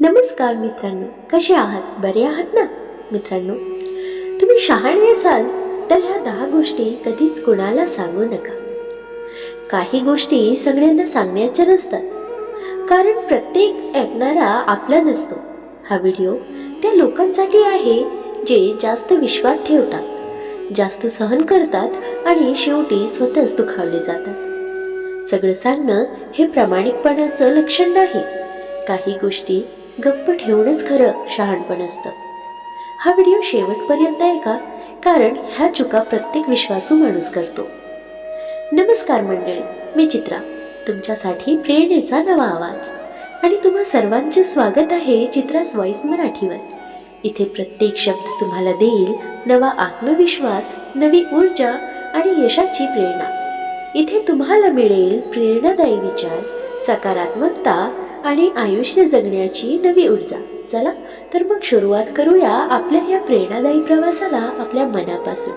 नमस्कार मित्रांनो कसे आहात? बरे आहात ना? मित्रांनो तुम्ही शहाणे असाल तर ह्या दहा गोष्टी कधीच कुणाला सांगू नका. काही गोष्टी सगळ्यांना सांगण्याच्या नसतात कारण प्रत्येक ऐकणारा आपला नसतो. हा व्हिडिओ त्या लोकांसाठी आहे जे जास्त विश्वास ठेवतात. जास्त सहन करतात आणि शेवटी स्वतःच दुखावले जातात. सगळं सांगणं हे प्रामाणिकपणाचं लक्षण नाही. काही गोष्टी गप्प ठेवणंच खरं शहाणपण असतं. हा व्हिडिओ शेवटपर्यंत ऐका कारण ह्या चुका प्रत्येक विश्वासू माणूस करतो. नमस्कार मंडळी मी चित्रा. तुमच्यासाठी प्रेरणेचा नवा आवाज. आणि तुम्हा सर्वांचे स्वागत आहे चित्रास व्हॉइस मराठीवर. इथे प्रत्येक शब्द तुम्हाला देईल नवा आत्मविश्वास नवी ऊर्जा आणि यशाची प्रेरणा. इथे तुम्हाला मिळेल प्रेरणादायी विचार सकारात्मकता आणि आयुष्य जगण्याची नवी ऊर्जा. चला तर मग सुरुवात करूया आपल्या या प्रेरणादायी प्रवासाला आपल्या मनापासून.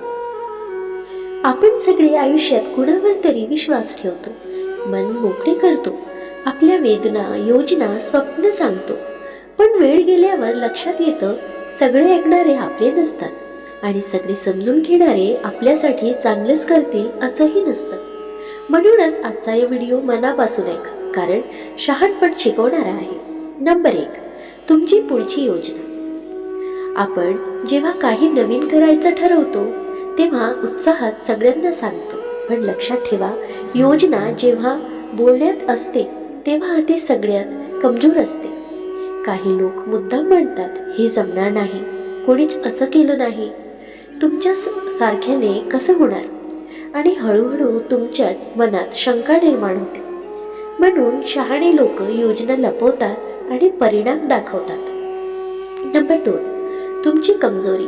आपण सगळे आयुष्यात कुणावर तरी विश्वास ठेवतो मन मोकळे करतो आपल्या वेदना योजना स्वप्न सांगतो. पण वेळ गेल्यावर लक्षात येतं सगळे ऐकणारे आपले नसतात आणि सगळे समजून घेणारे आपल्यासाठी चांगलंच करतील असंही नसतं. म्हणूनच आजचा या व्हिडिओ मनापासून ऐका कारण शहाणपण शिकवणारा आहे. नंबर एक तुमची पुढची योजना. आपण जेव्हा काही नवीन करायचं ठरवतो तेव्हा उत्साहात सगळ्यांना सांगतो पण लक्षात ठेवा योजना जेव्हा बोलण्यात असते तेव्हा ती सगळ्यात कमजोर असते. काही लोक मुद्दाम म्हणतात हे जमणार नाही. कोणीच असं केलं नाही. तुमच्या स- सारख्याने कसं होणार? आणि हळूहळू तुमच्याच मनात शंका निर्माण होते. म्हणून शहाणे लोक योजना लपवतात आणि परिणाम दाखवतात. नंबर दोन. तुमची कमजोरी.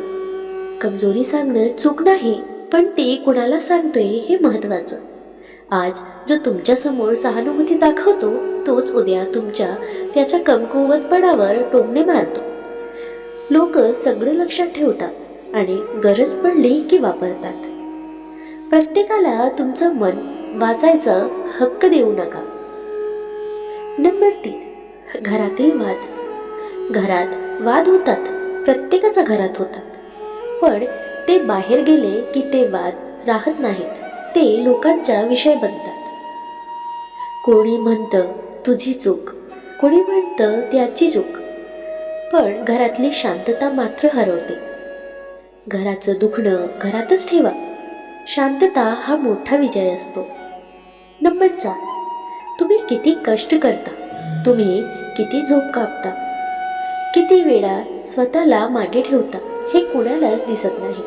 कमजोरी सांगणं चूक नाही पण ते कुणाला सांगतोय हे महत्वाचं आज जो तुमच्यासमोर सहानुभूती दाखवतो तोच उद्या तुमच्या त्याच्या कमकुवतपणावर टोमणे मारतो. लोक सगळं लक्षात ठेवतात आणि गरज पडली की वापरतात. प्रत्येकाला तुमचं मन वाचायचा हक्क देऊ नका. नंबर तीन घरातील वाद. घरात वाद होतात प्रत्येकाच्या घरात होतात. पण ते बाहेर गेले की ते वाद राहत नाहीत. ते लोकांचा विषय बनतात. कोणी म्हणतं तुझी चूक. कोणी म्हणतं त्याची चूक. पण घरातली शांतता मात्र हरवते. घराचं दुखणं घरातच ठेवा. शांतता हा मोठा विजय असतो. नंबर चार. तुम्ही किती कष्ट करता. तुम्ही किती झोप कापता. किती वेळा स्वतःला मागे ठेवता हे कुणालाच दिसत नाही.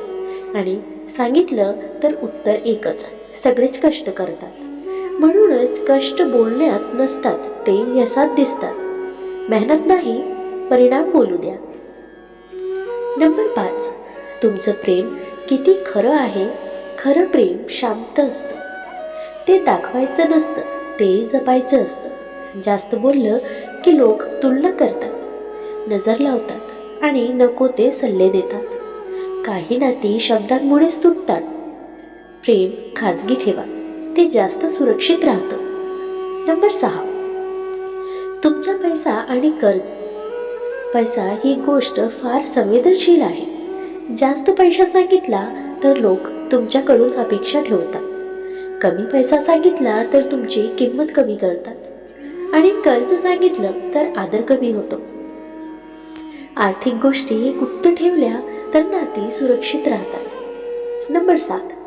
आणि सांगितलं तर उत्तर एकच. सगळेच कष्ट करतात. म्हणूनच कष्ट बोलण्यात नसतात ते यशात दिसतात. मेहनत नाही परिणाम बोलू द्या. नंबर पाच. तुमचं प्रेम किती खरं आहे? खरं प्रेम शांत असतं. ते दाखवायचं नसतं ते जपायचं असतं. जास्त बोललं की लोक तुलना करतात. नजर लावतात आणि नको ते सल्ले देतात. काही नाती शब्दांमुळेच तुटतात. प्रेम खाजगी ठेवा. ते जास्त सुरक्षित राहतं. नंबर सहा. तुमचा पैसा आणि कर्ज. पैसा ही गोष्ट फार संवेदनशील आहे. जास्त पैसा सांगितला तर लोक तुमच्याकडून अपेक्षा ठेवतात. कमी पैसा सांगितला तर तुमची किंमत कमी करतात. आणि कर्ज सांगितलं तर आदर कमी होतो. आर्थिक गोष्टी गुप्त ठेवल्या तर नाती सुरक्षित राहतात. नंबर सात.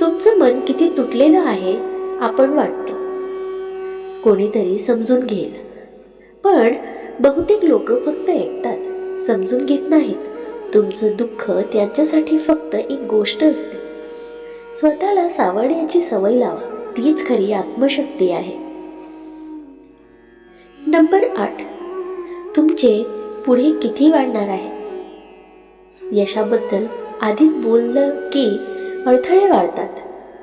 तुमचं मन किती तुटलेलं आहे आपण वाटतो. कोणीतरी समजून घेईल. पण बहुतेक लोक फक्त ऐकतात समजून घेत नाहीत. तुमचं दुःख त्यांच्यासाठी फक्त एक गोष्ट असते. स्वतःला सावरण्याची सवय लावा तीच खरी आत्मशक्ती आहे. नंबर आठ. तुमचे पुढे किती वाढणार आहे? यशाबद्दल आधीच बोललं की अडथळे वाढतात.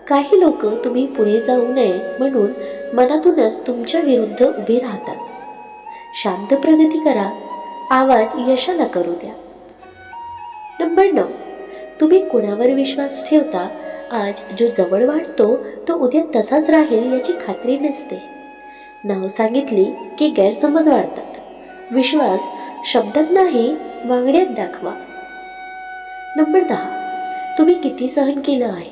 काही लोक तुम्ही पुढे जाऊ नये म्हणून मनातूनच तुमच्या विरुद्ध उभे राहतात. शांत प्रगती करा. आवाज यशाला करू द्या. नंबर नऊ. तुम्ही कुणावर विश्वास ठेवता? आज जो जवळ वाटतो तो उद्या तसाच राहील याची खात्री नसते. नाव सांगितली की गैरसमज वाढतात. विश्वास शब्दात नाही वागण्यात दाखवा. नंबर दहा. तुम्ही किती सहन केलं आहे?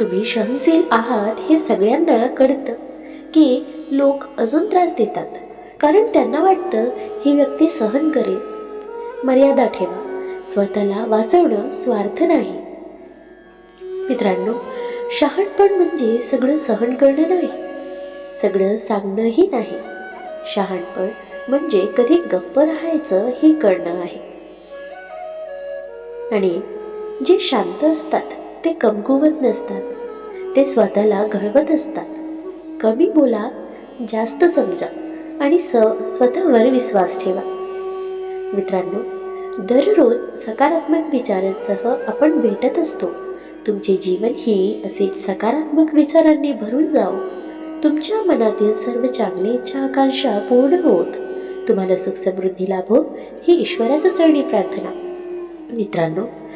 तुम्ही सहनशील आहात हे सगळ्यांना कळतं की लोक अजून त्रास देतात. कारण त्यांना वाटतं ही व्यक्ती सहन करेल. मर्यादा ठेवा. स्वतःला वाचवणं स्वार्थ नाही. मित्रांनो शहाणपण म्हणजे सगळं सहन करणं नाही. सगळं सांगणंही नाही. शहाणपण म्हणजे कधी गप्प राहायचं हे कळणं आहे. आणि जे शांत असतात ते कमकुवत नसतात. ते स्वतःला घडवत असतात. कमी बोला जास्त समजा आणि स स्वतःवर विश्वास ठेवा. मित्रांनो दररोज सकारात्मक विचारांसह आपण भेटत असतो. तुमचे जीवन ही असे सकारात्मक विचारांनी भरून जाओ तुमच्या मनातील सर्व चांगले इच्छा आकांक्षा पूर्ण होत. तुम्हाला सुख समृद्धी लाभो ही ईश्वराचं चरणी प्रार्थना. मित्रांनो